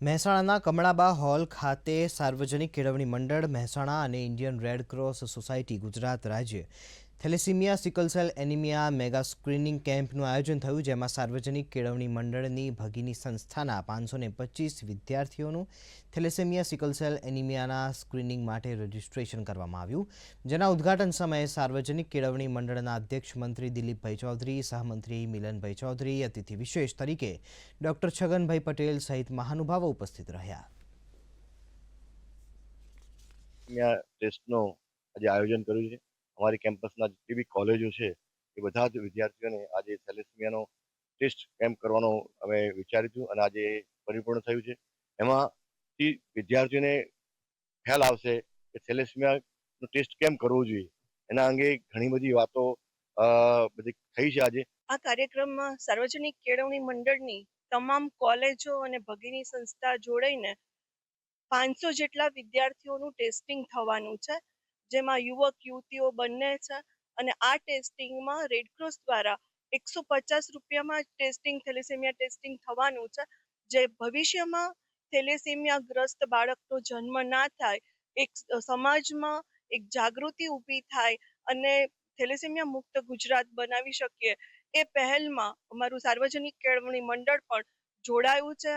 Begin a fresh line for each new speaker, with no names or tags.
મહેસાણાના કમળાબા હોલ ખાતે સાર્વજનિક કેળવણી મંડળ, મહેસાણા અને Indian Red Cross Society Gujarat રાજ્ય thalassemia sickle cell anaemia, mega screening કેમ્પનું આયોજન થયું, જેમાં સાર્વજનિક કેળવણી મંડળની ભગીની સંસ્થાના પાંચસો ને પચીસ વિદ્યાર્થીઓનું થેલેસેમિયા સિકલસેલ એનિમિયાના સ્ક્રીનિંગ માટે રજીસ્ટ્રેશન કરવામાં આવ્યું. જેના ઉદ્ઘાટન સમયે સાર્વજનિક કેળવણી મંડળના અધ્યક્ષ મંત્રી દિલીપભાઈ ચૌધરી સહમંત્રી મિલનભાઈ ચૌધરી, અતિથિ વિશેષ તરીકે ડોક્ટર છગનભાઈ પટેલ સહિત મહાનુભાવો ઉપસ્થિત રહ્યા.
આયોજન કર્યું છે. અમારી કેમ્પસના જેટલી બી કોલેજો છે, એ બધા જ વિદ્યાર્થીઓને આજે થેલેસેમિયાનો ટેસ્ટ કેમ્પ કરવાનો અમે વિચાર્યું અને આજે પરિપૂર્ણ થયું છે. એમાંથી વિદ્યાર્થીઓને ખ્યાલ આવશે કે થેલેસેમિયાનો ટેસ્ટ કેમ કરવો જોઈએ. એના અંગે ઘણી બધી વાતો બધી થઈ છે આજે.
આ કાર્યક્રમમાં સાર્વજનિક કેળવણી મંડળની તમામ કોલેજો અને ભગીની સંસ્થા જોડાઈને પાંચસો જેટલા વિદ્યાર્થીઓનું ટેસ્ટિંગ થવાનું છે. જેમાં યુવક, યુવતીઓ બંને છે અને આ ટેસ્ટિંગમાં રેડક્રોસ દ્વારા એકસો પચાસ રૂપિયામાં ટેસ્ટિંગ, થેલેસેમિયા ટેસ્ટિંગ થવાનું છે. જે ભવિષ્યમાં થેલેસેમિયા ગ્રસ્ત બાળકનો જન્મ ના થાય, એક સમાજમાં એક જાગૃતિ ઊભી થાય અને થેલેસેમિયા મુક્ત ગુજરાત બનાવી શકીએ, એ પહેલમાં અમારું સાર્વજનિક કેળવણી મંડળ પણ જોડાયું છે.